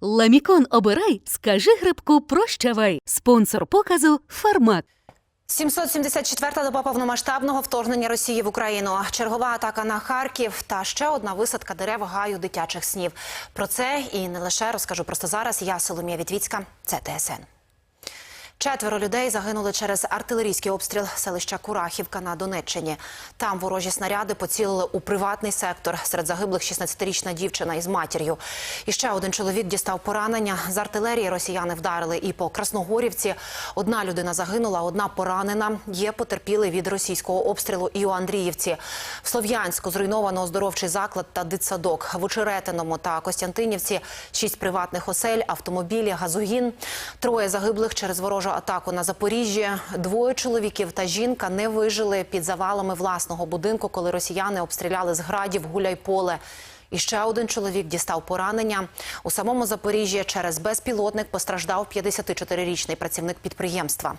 Ламікон обирай, скажи грибку прощавай. Спонсор показу Фармак. 774-та доба повномасштабного вторгнення Росії в Україну. Чергова атака на Харків та ще одна висадка дерев гаю дитячих снів. Про це і не лише розкажу просто зараз. Я Соломія Вітвіцька. Це ТСН. Четверо людей загинули через артилерійський обстріл селища Курахівка на Донеччині. Там ворожі снаряди поцілили у приватний сектор. Серед загиблих 16-річна дівчина із матір'ю. І ще один чоловік дістав поранення. З артилерії росіяни вдарили і по Красногорівці. Одна людина загинула, одна поранена. Є потерпіли від російського обстрілу і у Андріївці. В Слов'янську зруйновано оздоровчий заклад та дитсадок. В Очеретиному та Костянтинівці шість приватних осель, автомобілі, газогін. Троє загиблих через ворожу атаку на Запоріжжі. Двоє чоловіків та жінка не вижили під завалами власного будинку, коли росіяни обстріляли з градів гуляйполе. І ще один чоловік дістав поранення. У самому Запоріжжі через безпілотник постраждав 54-річний працівник підприємства.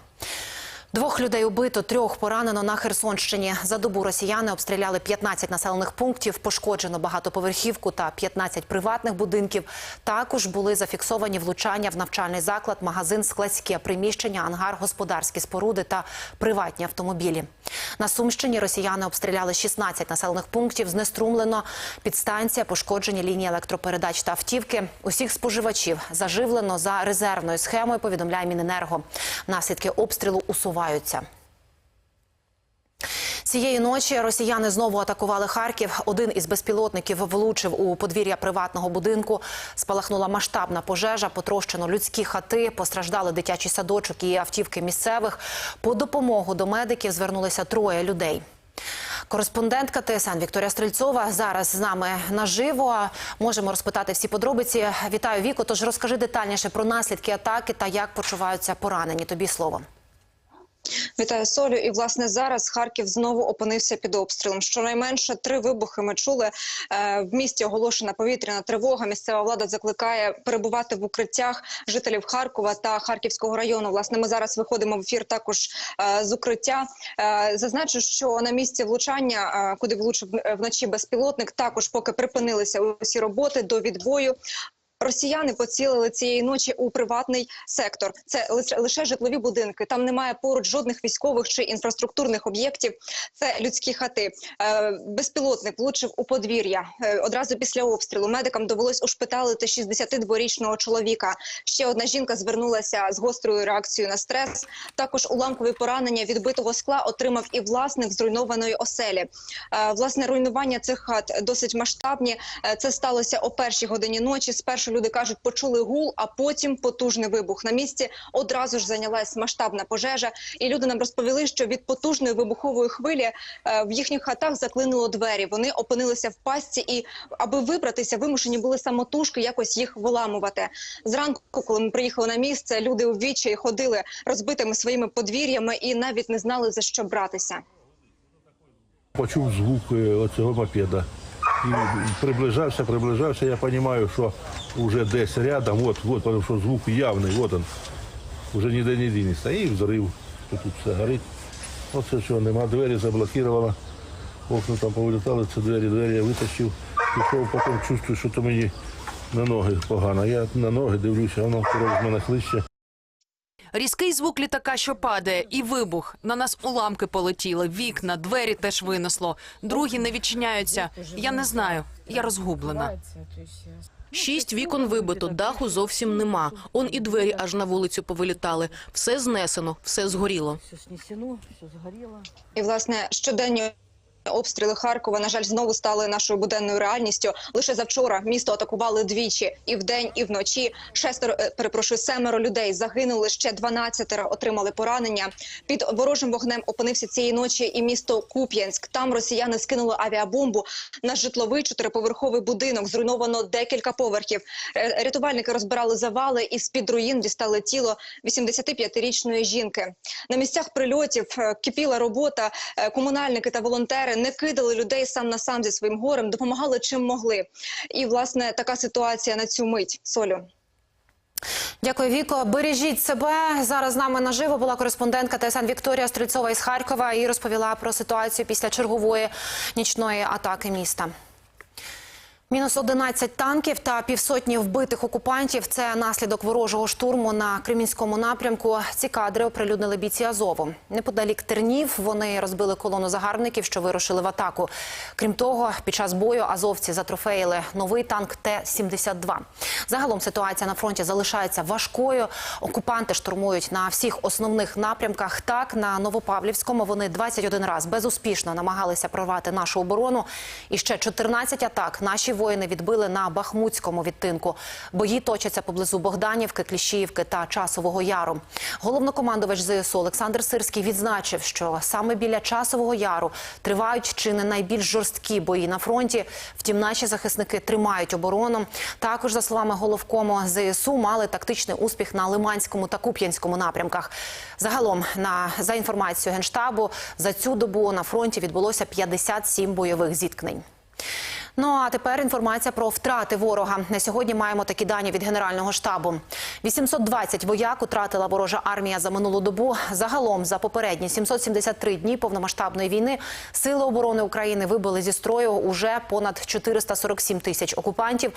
Двох людей убито, трьох поранено на Херсонщині. За добу росіяни обстріляли 15 населених пунктів, пошкоджено багатоповерхівку та 15 приватних будинків. Також були зафіксовані влучання в навчальний заклад, магазин, складське приміщення, ангар, господарські споруди та приватні автомобілі. На Сумщині росіяни обстріляли 16 населених пунктів. Знеструмлено підстанція, пошкоджені лінії електропередач та автівки. Усіх споживачів заживлено за резервною схемою. Повідомляє Міненерго. Наслідки обстрілу усуваються. Цієї ночі росіяни знову атакували Харків. Один із безпілотників влучив у подвір'я приватного будинку. Спалахнула масштабна пожежа, потрощено людські хати, постраждали дитячий садочок і автівки місцевих. По допомогу до медиків звернулися троє людей. Кореспондентка ТСН Вікторія Стрельцова зараз з нами наживо. Можемо розпитати всі подробиці. Вітаю Віко. Тож розкажи детальніше про наслідки атаки та як почуваються поранені. Тобі слово. Вітаю Солю. І власне зараз Харків знову опинився під обстрілом. Щонайменше три вибухи ми чули. Е, В місті оголошена повітряна тривога. Місцева влада закликає перебувати в укриттях жителів Харкова та Харківського району. Власне, ми зараз виходимо в ефір також е, з укриття. Е, Зазначу, що на місці влучання, куди влучив вночі безпілотник, також поки припинилися усі роботи до відбою. Росіяни поцілили цієї ночі у приватний сектор. Це лише, житлові будинки. Там немає поруч жодних військових чи інфраструктурних об'єктів. Це людські хати. Е, безпілотник влучив у подвір'я. Е, одразу після обстрілу медикам довелось ушпиталити 62-річного чоловіка. Ще одна жінка звернулася з гострою реакцією на стрес. Також уламкові поранення відбитого скла отримав і власник зруйнованої оселі. Е, власне, руйнування цих хат досить масштабні. Це сталося о першій годині ночі. Спершу люди кажуть, почули гул, а потім потужний вибух. На місці одразу ж зайнялась масштабна пожежа. І люди нам розповіли, що від потужної вибухової хвилі е, в їхніх хатах заклинуло двері. Вони опинилися в пастці, і аби вибратися, вимушені були самотужки якось їх виламувати. Зранку, коли ми приїхали на місце, люди у відчаї ходили розбитими своїми подвір'ями і навіть не знали за що братися. Почув звук е, оцього мопеда. І приближався, приближався, я розумію, що вже десь рядом, от, от, тому що звук явний, от він. Вже ніде не дінеться. І взрив, що тут все горить. Оце що, нема, двері заблокувала. Окна там повилітали, це двері, двері я витащив. Пішов, потім чувствую, що то мені на ноги погано. Я на ноги дивлюся, воно з мене хлище. Різкий звук літака, що падає, і вибух. На нас уламки полетіли, вікна, двері теж винесло. Другі не відчиняються. Я не знаю. Я розгублена. Шість вікон вибито, даху зовсім нема. Он і двері аж на вулицю повилітали. Все знесено, все згоріло. І власне щоденні обстріли Харкова, на жаль, знову стали нашою буденною реальністю. Лише завчора місто атакували двічі і вдень, і вночі. Шестеро е, перепрошую, семеро людей загинули. Ще 12 отримали поранення. Під ворожим вогнем опинився цієї ночі і місто Куп'янськ. Там росіяни скинули авіабомбу на житловий чотириповерховий будинок. Зруйновано декілька поверхів. Е, Рятувальники розбирали завали і з під руїн дістали тіло 85-річної жінки. На місцях прильотів е, кипіла робота. Комунальники та волонтери не кидали людей сам на сам зі своїм горем, допомагали чим могли. І власне така ситуація на цю мить. Солю. Дякую, Віко. Бережіть себе. Зараз з нами наживо була кореспондентка ТСН Вікторія Стрільцова із Харкова і розповіла про ситуацію після чергової нічної атаки міста. Мінус 11 танків та півсотні вбитих окупантів – це наслідок ворожого штурму на Кремінському напрямку. Ці кадри оприлюднили бійці Азову. Неподалік Тернів вони розбили колону загарбників, що вирушили в атаку. Крім того, під час бою азовці затрофеїли новий танк Т-72. Загалом ситуація на фронті залишається важкою. Окупанти штурмують на всіх основних напрямках. Так, на Новопавлівському вони 21 раз безуспішно намагалися прорвати нашу оборону. І ще 14 атак наші воїни відбили на Бахмутському відтинку. Бої точаться поблизу Богданівки, Кліщіївки та Часового Яру. Головнокомандувач ЗСУ Олександр Сирський відзначив, що саме біля Часового Яру тривають чи не найбільш жорсткі бої на фронті. Втім, наші захисники тримають оборону. Також, за словами головкому ЗСУ, мали тактичний успіх на Лиманському та Куп'янському напрямках. Загалом, на за інформацією генштабу, за цю добу на фронті відбулося 57 бойових зіткнень. Ну а тепер інформація про втрати ворога. На сьогодні маємо такі дані від Генерального штабу. 820 вояк втратила ворожа армія за минулу добу. Загалом за попередні 773 дні повномасштабної війни сили оборони України вибили зі строю уже понад 447 тисяч окупантів.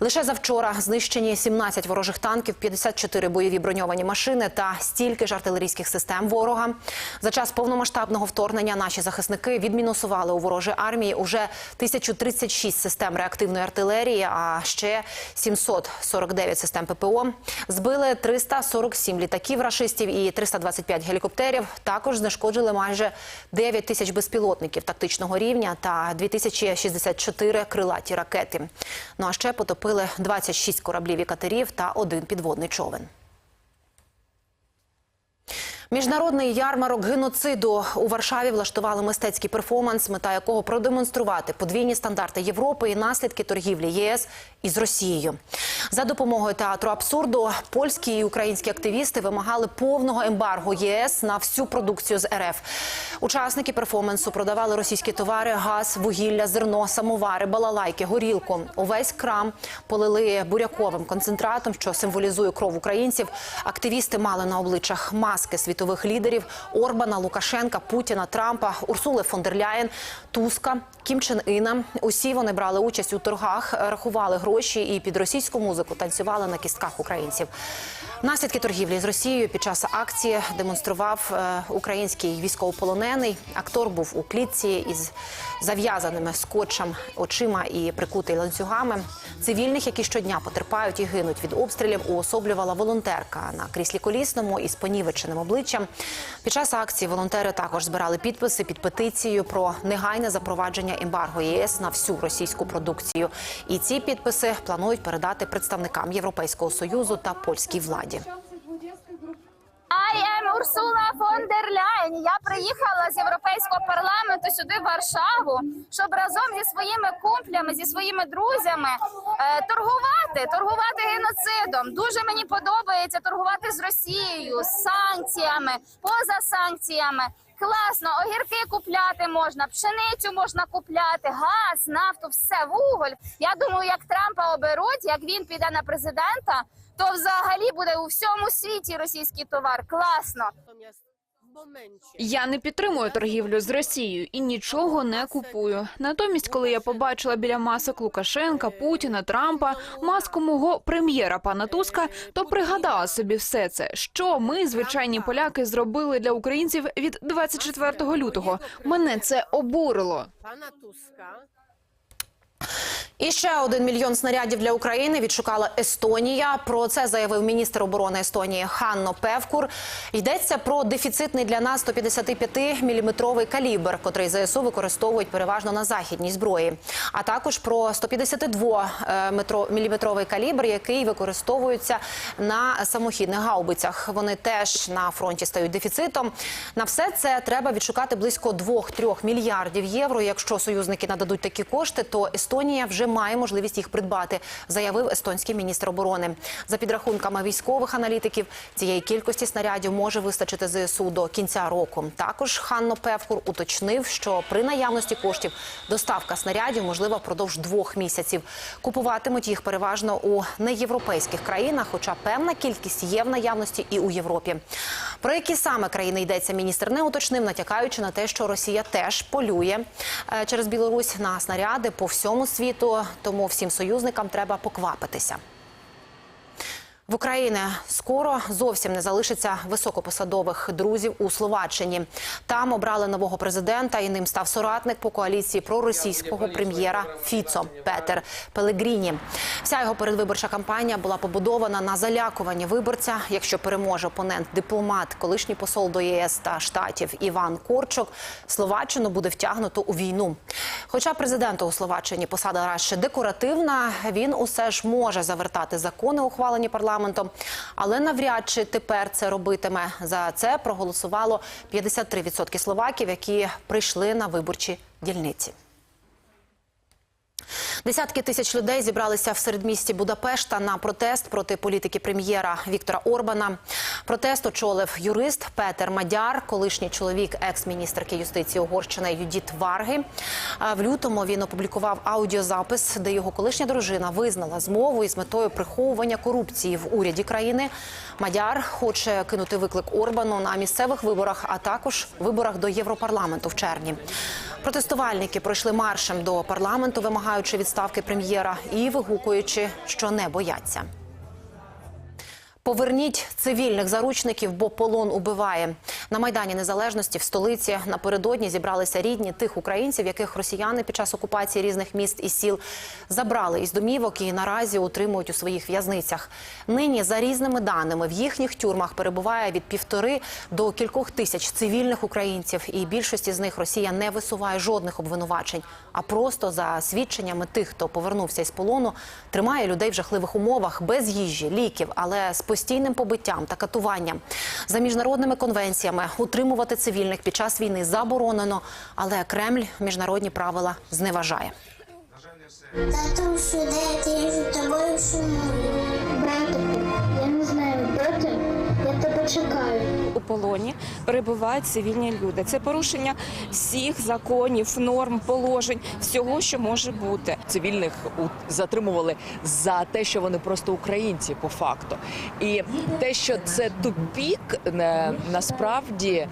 Лише завчора знищені 17 ворожих танків, 54 бойові броньовані машини та стільки ж артилерійських систем ворога. За час повномасштабного вторгнення наші захисники відмінусували у ворожій армії уже 1036 систем реактивної артилерії, а ще 749 систем ППО. Збили 347 літаків рашистів і 325 гелікоптерів. Також знешкоджили майже 9 тисяч безпілотників тактичного рівня та 2064 крилаті ракети. Ну а ще потопили 26 кораблів і катерів та один підводний човен. Міжнародний ярмарок геноциду у Варшаві влаштували мистецький перформанс, мета якого продемонструвати подвійні стандарти Європи і наслідки торгівлі ЄС із Росією. За допомогою театру абсурду польські і українські активісти вимагали повного ембарго ЄС на всю продукцію з РФ. Учасники перформансу продавали російські товари, газ, вугілля, зерно, самовари, балалайки, горілку. Увесь крам полили буряковим концентратом, що символізує кров українців. Активісти мали на обличчях маски світових лідерів Орбана, Лукашенка, Путіна, Трампа, Урсули фон дер Ляєн, Туска, Кім Чен Іна. Усі вони брали участь у торгах, рахували гроші і під російську музику танцювали на кістках українців. Наслідки торгівлі з Росією під час акції демонстрував е, український військовополонений. Актор був у клітці із зав'язаними скотчем очима і прикутий ланцюгами. Цивільних, які щодня потерпають і гинуть від обстрілів, уособлювала волонтерка на кріслі колісному із понівеченим обличчям. Під час акції волонтери також збирали підписи під петицією про негайне запровадження ембарго ЄС на всю російську продукцію. І ці підписи планують передати представникам Європейського союзу та польській владі. I am Урсула фон дер Ляєн. Я приїхала з європейського парламенту сюди в Варшаву, щоб разом зі своїми кумплями, зі своїми друзями е, торгувати, торгувати геноцидом. Дуже мені подобається торгувати з Росією, з санкціями, поза санкціями. Класно, огірки купляти можна, пшеницю можна купляти, газ, нафту, все, вуголь. Я думаю, як Трампа оберуть, як він піде на президента, то взагалі буде у всьому світі російський товар. Класно. Я не підтримую торгівлю з Росією і нічого не купую. Натомість, коли я побачила біля масок Лукашенка, Путіна, Трампа маску мого прем'єра пана Туска, то пригадала собі все це, що ми, звичайні поляки, зробили для українців від 24 лютого. Мене це обурило. І ще один мільйон снарядів для України відшукала Естонія. Про це заявив міністр оборони Естонії Ханно Певкур. Йдеться про дефіцитний для нас 155-мм калібр, котрий ЗСУ використовують переважно на західній зброї, а також про 152-мм калібр, який використовується на самохідних гаубицях. Вони теж на фронті стають дефіцитом. На все це треба відшукати близько 2-3 мільярдів євро. Якщо союзники нададуть такі кошти, то Естонія вже має можливість їх придбати, заявив естонський міністр оборони. За підрахунками військових аналітиків, цієї кількості снарядів може вистачити ЗСУ до кінця року. Також Ханно Певкур уточнив, що при наявності коштів доставка снарядів можлива впродовж двох місяців. Купуватимуть їх переважно у неєвропейських країнах, хоча певна кількість є в наявності і у Європі. Про які саме країни йдеться, міністр не уточнив, натякаючи на те, що Росія теж полює е, через Білорусь на снаряди по всьому світу. Тому всім союзникам треба поквапитися. В Україні скоро зовсім не залишиться високопосадових друзів у Словаччині. Там обрали нового президента, і ним став соратник по коаліції проросійського прем'єра Фіцо Петер Пелегріні. Вся його передвиборча кампанія була побудована на залякуванні виборця. Якщо переможе опонент дипломат, колишній посол до ЄС та штатів Іван Корчок, Словаччину буде втягнуто у війну. Хоча президенту у Словаччині посада радше декоративна, він усе ж може завертати закони, ухвалені парламентом, але навряд чи тепер це робитиме. За це проголосувало 53% словаків, які прийшли на виборчі дільниці. Десятки тисяч людей зібралися в середмісті Будапешта на протест проти політики прем'єра Віктора Орбана. Протест очолив юрист Петер Мадяр, колишній чоловік екс-міністерки юстиції Угорщини Юдіт Варги. В лютому він опублікував аудіозапис, де його колишня дружина визнала змову із метою приховування корупції в уряді країни. Мадяр хоче кинути виклик Орбану на місцевих виборах, а також виборах до Європарламенту в червні. Протестувальники пройшли маршем до парламенту, вимагаючи відставки прем'єра і вигукуючи, що не бояться. Поверніть цивільних заручників, бо полон убиває. На майдані незалежності в столиці напередодні зібралися рідні тих українців, яких росіяни під час окупації різних міст і сіл забрали із домівок і наразі утримують у своїх в'язницях. Нині за різними даними в їхніх тюрмах перебуває від півтори до кількох тисяч цивільних українців, і більшості з них Росія не висуває жодних обвинувачень, а просто за свідченнями тих, хто повернувся із полону, тримає людей в жахливих умовах без їжі, ліків, але з постійним побиттям та катуванням. За міжнародними конвенціями утримувати цивільних під час війни заборонено, але Кремль міжнародні правила зневажає. Тату, ти я за тобою сумую. Братику, я не знаю, де. Я тебе чекаю. У полоні перебувають цивільні люди. Це порушення всіх законів, норм, положень, всього, що може бути. цивільних затримували за те, що вони просто українці по факту. І те, що це тупік, не, насправді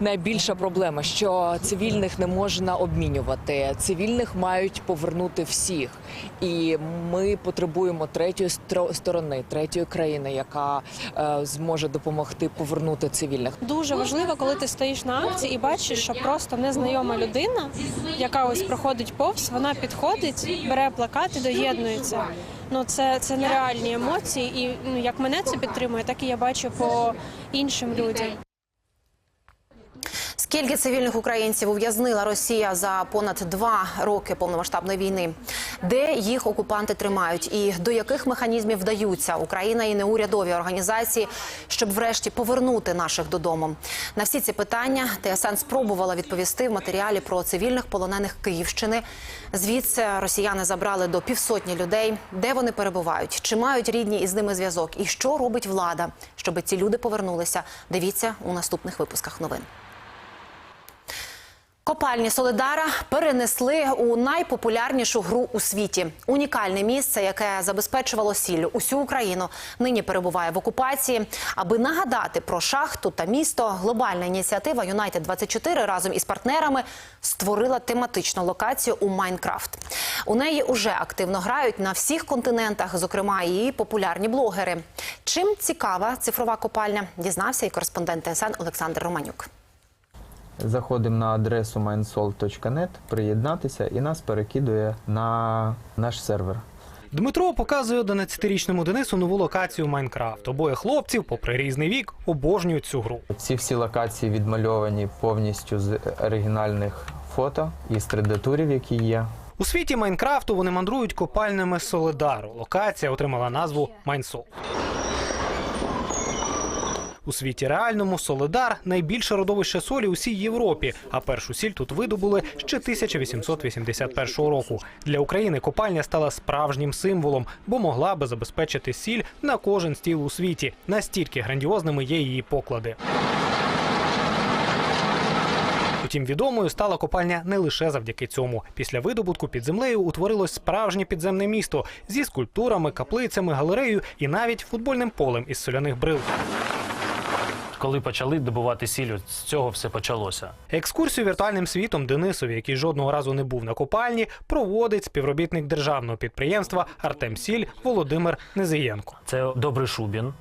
найбільша проблема, що цивільних не можна обмінювати. Цивільних мають повернути всіх. І ми потребуємо третьої сторони, третьої країни, яка е, зможе допомогти повернути цивільних. Дуже важливо, коли ти стоїш на акції і бачиш, що просто незнайома людина, яка ось проходить повз, вона підходить, бере плакат і доєднується. Ну це, це нереальні емоції, і ну як мене це підтримує, так і я бачу по іншим людям. Скільки цивільних українців ув'язнила Росія за понад два роки повномасштабної війни? Де їх окупанти тримають і до яких механізмів вдаються Україна і неурядові організації, щоб врешті повернути наших додому? На всі ці питання ТСН спробувала відповісти в матеріалі про цивільних полонених Київщини. Звідси росіяни забрали до півсотні людей. Де вони перебувають? Чи мають рідні із ними зв'язок? І що робить влада, щоб ці люди повернулися? Дивіться у наступних випусках новин. Копальні Солидара перенесли у найпопулярнішу гру у світі. Унікальне місце, яке забезпечувало сіллю усю Україну, нині перебуває в окупації. Аби нагадати про шахту та місто, глобальна ініціатива Юнайтед 24 разом із партнерами створила тематичну локацію у Майнкрафт. У неї уже активно грають на всіх континентах, зокрема і популярні блогери. Чим цікава цифрова копальня, дізнався і кореспондент ТСН Олександр Романюк. Заходимо на адресу mindsol.net, приєднатися і нас перекидує на наш сервер. Дмитро показує 11-річному Денису нову локацію Майнкрафт. Обоє хлопців, попри різний вік, обожнюють цю гру. Ці всі локації відмальовані повністю з оригінальних фото і з 3D-турів, які є. У світі Майнкрафту вони мандрують копальнями Солидару. Локація отримала назву Майнсол. У світі реальному Солидар найбільше родовище солі у всій Європі. А першу сіль тут видобули ще 1881 року. Для України копальня стала справжнім символом, бо могла би забезпечити сіль на кожен стіл у світі. Настільки грандіозними є її поклади. Утім, відомою стала копальня не лише завдяки цьому. Після видобутку під землею утворилось справжнє підземне місто зі скульптурами, каплицями, галереєю і навіть футбольним полем із соляних брил. Коли почали добувати сіль, з цього все почалося. Екскурсію віртуальним світом Денисові, який жодного разу не був на копальні, проводить співробітник державного підприємства Артем Сіль Володимир Незиєнко. Це добрий шубін.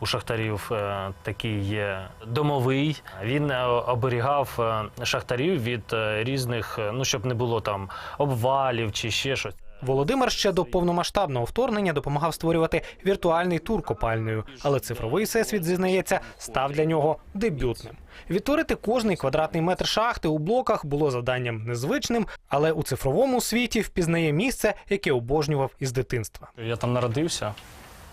У шахтарів е, такий є домовий. Він е, оберігав е, шахтарів від різних, ну щоб не було там обвалів чи ще щось. Володимир ще до повномасштабного вторгнення допомагав створювати віртуальний тур копальнею, але цифровий всесвіт зізнається став для нього дебютним. Відтворити кожний квадратний метр шахти у блоках було завданням незвичним, але у цифровому світі впізнає місце, яке обожнював із дитинства. Я там народився,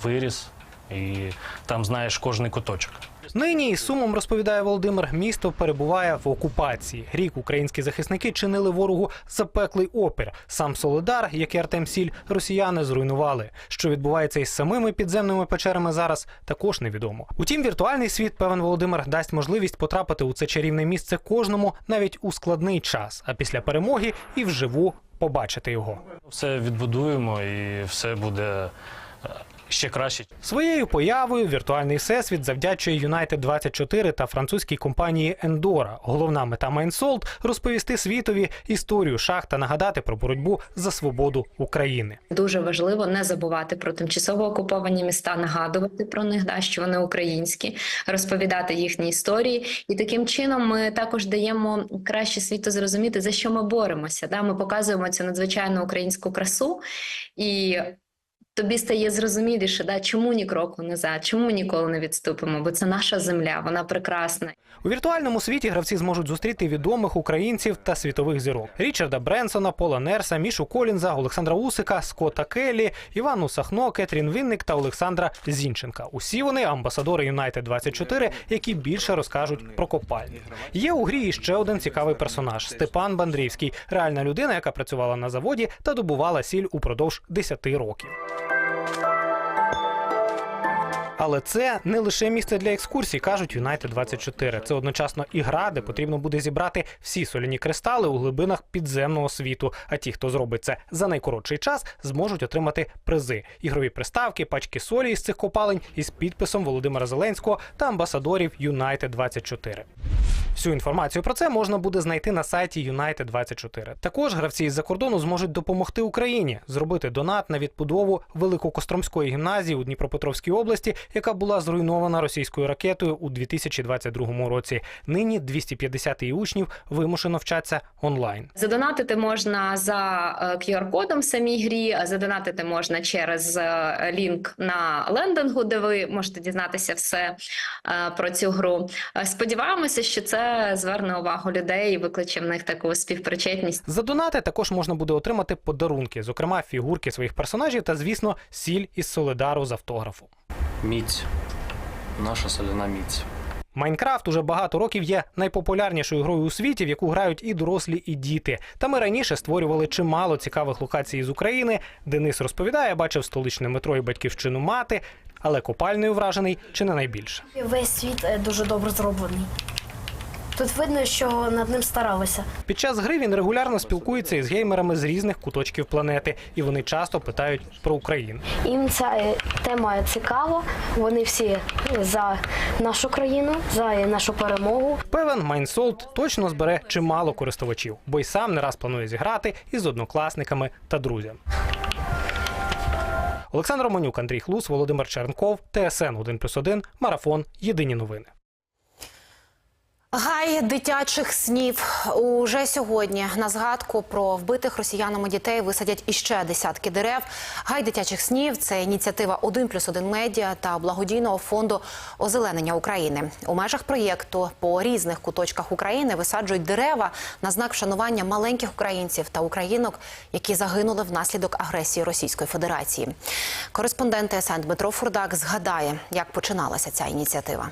виріс, і там знаєш кожний куточок. Нині із сумом розповідає Володимир, місто перебуває в окупації. Рік українські захисники чинили ворогу запеклий опір. Сам Солидар, як і Артем Сіль, росіяни зруйнували. Що відбувається із самими підземними печерами зараз, також невідомо. Утім, віртуальний світ, певен Володимир, дасть можливість потрапити у це чарівне місце кожному навіть у складний час. А після перемоги і вживу побачити його. Все відбудуємо і все буде е, ще краще. Своєю появою віртуальний всесвіт завдячує United 24 та французькій компанії Endora. Головна мета Майнсолт розповісти світові історію шахт та нагадати про боротьбу за свободу України. Дуже важливо не забувати про тимчасово окуповані міста, нагадувати про них, да, що вони українські, розповідати їхні історії. І таким чином ми також даємо краще світу зрозуміти, за що ми боремося. Да? Ми показуємо цю надзвичайну українську красу і. Тобі стає зрозуміліше, да, чому ні кроку назад, чому ніколи не відступимо, бо це наша земля, вона прекрасна. У віртуальному світі гравці зможуть зустріти відомих українців та світових зірок: Річарда Бренсона, Пола Нерса, Мішу Колінза, Олександра Усика, Скотта Келлі, Івану Сахно, Кетрін Вінник та Олександра Зінченка. Усі вони амбасадори United 24 які більше розкажуть про копальні. Є у грі ще один цікавий персонаж Степан Бандрівський, реальна людина, яка працювала на заводі та добувала сіль упродовж 10 років. Але це не лише місце для екскурсій, кажуть United 24. Це одночасно і гра, де потрібно буде зібрати всі соляні кристали у глибинах підземного світу. А ті, хто зробить це за найкоротший час, зможуть отримати призи: ігрові приставки, пачки солі із цих копалень із підписом Володимира Зеленського та амбасадорів United 24. Всю інформацію про це можна буде знайти на сайті United 24. Також гравці із-за кордону зможуть допомогти Україні зробити донат на відбудову Великокостромської гімназії у Дніпропетровській області, яка була зруйнована російською ракетою у 2022 році. Нині 250 її учнів вимушено вчаться онлайн. Задонатити можна за е, QR-кодом в самій грі, задонатити можна через е, лінк на лендингу, де ви можете дізнатися все е, про цю гру. Е, Сподіваємося, що це зверне увагу людей і викличе в них таку співпричетність. За донати також можна буде отримати подарунки, зокрема фігурки своїх персонажів та, звісно, сіль із Солидару з автографом. Міць. Наша соляна міць. Майнкрафт уже багато років є найпопулярнішою грою у світі, в яку грають і дорослі, і діти. Та ми раніше створювали чимало цікавих локацій з України. Денис розповідає, бачив столичне метро і батьківщину мати, але копальною вражений чи не найбільше. Весь світ е, дуже добре зроблений. Тут видно, що над ним старалися. Під час гри він регулярно спілкується із геймерами з різних куточків планети, і вони часто питають про Україну. Їм ця тема цікава. Вони всі за нашу країну, за нашу перемогу. Певен Майнсолт точно збере чимало користувачів, бо й сам не раз планує зіграти із однокласниками та друзями. Олександр Романюк, Андрій Хлус, Володимир Чернков, ТСН 1+,1, Марафон. Єдині новини. Гай дитячих снів уже сьогодні на згадку про вбитих росіянами дітей висадять іще десятки дерев. Гай дитячих снів це ініціатива «1 плюс 1 медіа та благодійного фонду озеленення України. У межах проєкту по різних куточках України висаджують дерева на знак вшанування маленьких українців та українок, які загинули внаслідок агресії Російської Федерації. Кореспондент ТСН Дмитро Фурдак згадає, як починалася ця ініціатива.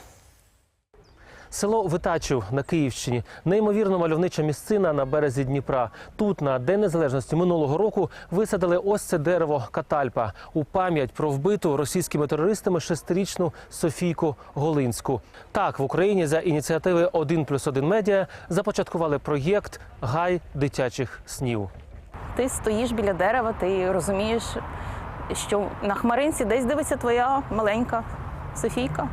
Село Витачів на Київщині неймовірно мальовнича місцина на березі Дніпра. Тут на День Незалежності минулого року висадили ось це дерево Катальпа у пам'ять про вбиту російськими терористами шестирічну Софійку Голинську. Так в Україні за ініціативи «1 плюс 1 медіа започаткували проєкт Гай дитячих снів. Ти стоїш біля дерева, ти розумієш, що на хмаринці десь дивиться твоя маленька Софійка.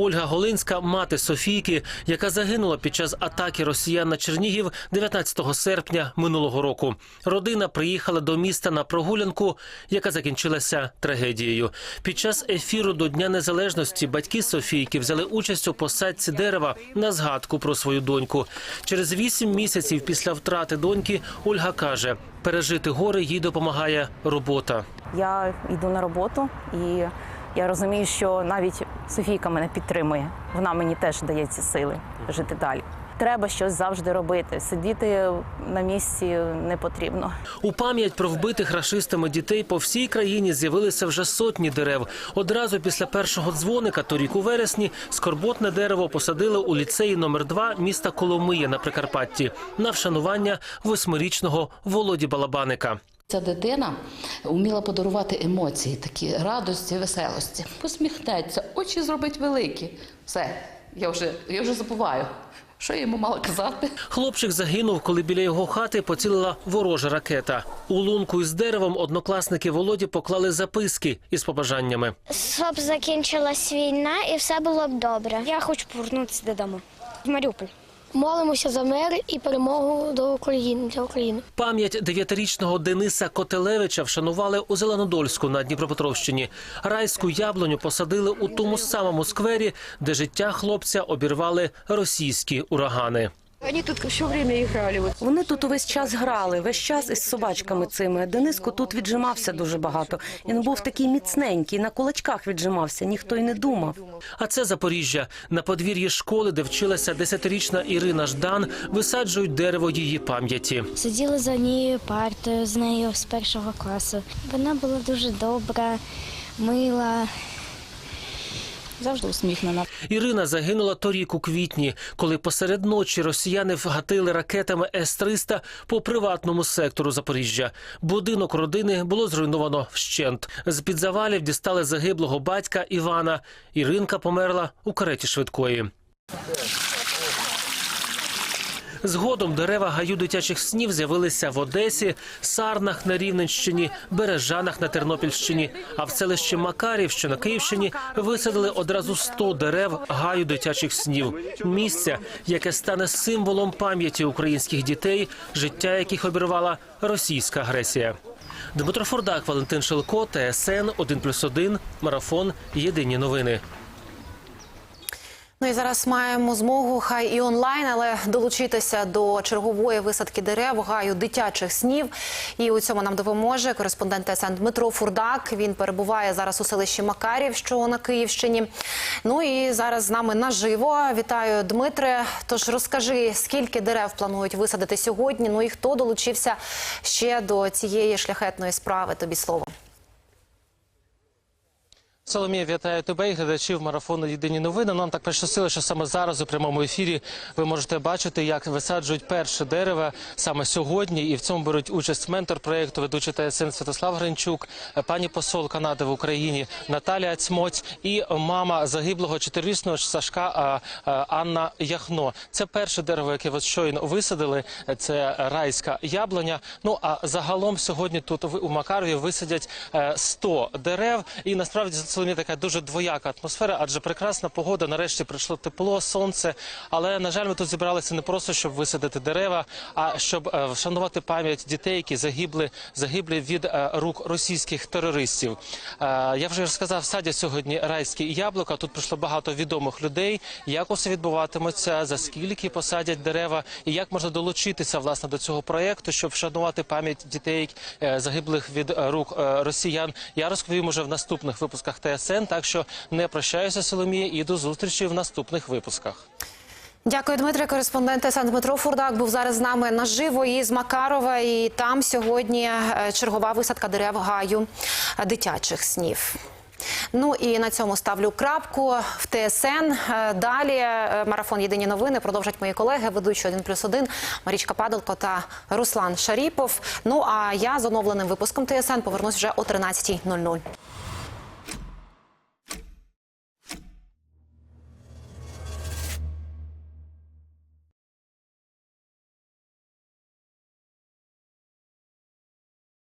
Ольга Голинська, мати Софійки, яка загинула під час атаки росіян на Чернігів 19 серпня минулого року. Родина приїхала до міста на прогулянку, яка закінчилася трагедією. Під час ефіру до Дня Незалежності батьки Софійки взяли участь у посадці дерева на згадку про свою доньку. Через вісім місяців після втрати доньки Ольга каже, пережити горе їй допомагає робота. Я йду на роботу і я розумію, що навіть Софійка мене підтримує. Вона мені теж дає ці сили жити далі. Треба щось завжди робити. Сидіти на місці не потрібно. У пам'ять про вбитих рашистами дітей по всій країні з'явилися вже сотні дерев. Одразу після першого дзвоника, торік у вересні, скорботне дерево посадили у ліцеї номер 2 міста Коломиє на Прикарпатті на вшанування восьмирічного Володі Балабаника. Ця дитина вміла подарувати емоції, такі радості, веселості. Посміхнеться, очі зробить великі. Все, я вже, я вже забуваю, що я йому мала казати. Хлопчик загинув, коли біля його хати поцілила ворожа ракета. У лунку із деревом однокласники Володі поклали записки із побажаннями. Щоб закінчилась війна і все було б добре. Я хочу повернутися додому. В Маріуполь. Молимося за мир і перемогу до України для України. Пам'ять дев'ятирічного Дениса Котелевича вшанували у Зеленодольську на Дніпропетровщині. Райську яблуню посадили у тому самому сквері, де життя хлопця обірвали російські урагани. Вони тут все время грали. Вони тут увесь час грали, весь час із собачками цими. Дениско тут віджимався дуже багато. Він був такий міцненький, на кулачках віджимався, ніхто й не думав. А це Запоріжжя. На подвір'ї школи, де вчилася десятирічна Ірина Ждан, висаджують дерево її пам'яті. Сиділи за нею партою з нею з першого класу. Вона була дуже добра, мила. Завжди усміхнена. Ірина загинула торік у квітні, коли посеред ночі росіяни вгатили ракетами С-300 по приватному сектору Запоріжжя. Будинок родини було зруйновано вщент. З під завалів дістали загиблого батька Івана. Іринка померла у кареті швидкої. Згодом дерева гаю дитячих снів з'явилися в Одесі, Сарнах на Рівненщині, Бережанах на Тернопільщині. А в селищі Макарів, що на Київщині, висадили одразу 100 дерев гаю дитячих снів. Місця, яке стане символом пам'яті українських дітей, життя яких обірвала російська агресія. Дмитро Фурдак, Валентин Шилко, ТСН 1+,1, Марафон. Єдині новини. Ну і зараз маємо змогу, хай і онлайн, але долучитися до чергової висадки дерев гаю дитячих снів. І у цьому нам допоможе кореспондент ТСН Дмитро Фурдак. Він перебуває зараз у селищі Макарів, що на Київщині. Ну і зараз з нами наживо. Вітаю, Дмитре. Тож розкажи, скільки дерев планують висадити сьогодні? Ну і хто долучився ще до цієї шляхетної справи? Тобі слово. Соломія, вітаю тебе і глядачів марафону Єдині новини. Нам так пощастило, що саме зараз у прямому ефірі ви можете бачити, як висаджують перше дерево саме сьогодні. І в цьому беруть участь ментор проєкту, ведучий ТСН Святослав Гринчук, пані посол Канади в Україні Наталія Цмоць і мама загиблого чотирирічного Сашка Анна Яхно. Це перше дерево, яке ви щойно висадили. Це райська яблуня. Ну а загалом сьогодні тут у Макарові висадять е, 100 дерев. І насправді Соломія така дуже двояка атмосфера, адже прекрасна погода. Нарешті прийшло тепло, сонце. Але на жаль, ми тут зібралися не просто щоб висадити дерева, а щоб е, вшанувати пам'ять дітей, які загибли загиблі від е, рук російських терористів. Е, Я вже розказав, садять сьогодні райські яблука. Тут прийшло багато відомих людей. Як усе відбуватиметься, за скільки посадять дерева, і як можна долучитися власне до цього проєкту, щоб вшанувати пам'ять дітей загиблих від рук росіян. Я розповім уже в наступних випусках ТСН. Так що не прощаюся, Соломія, і до зустрічі в наступних випусках. Дякую, Дмитре. Кореспондент ТСН Дмитро Фурдак був зараз з нами наживо із Макарова. І там сьогодні е, чергова висадка дерев гаю е, дитячих снів. Ну і на цьому ставлю крапку в ТСН. Е, Далі марафон Єдині новини продовжать мої колеги, ведучі 1+,1 Марічка Падалко та Руслан Шаріпов. Ну а я з оновленим випуском ТСН повернусь вже о 13.00.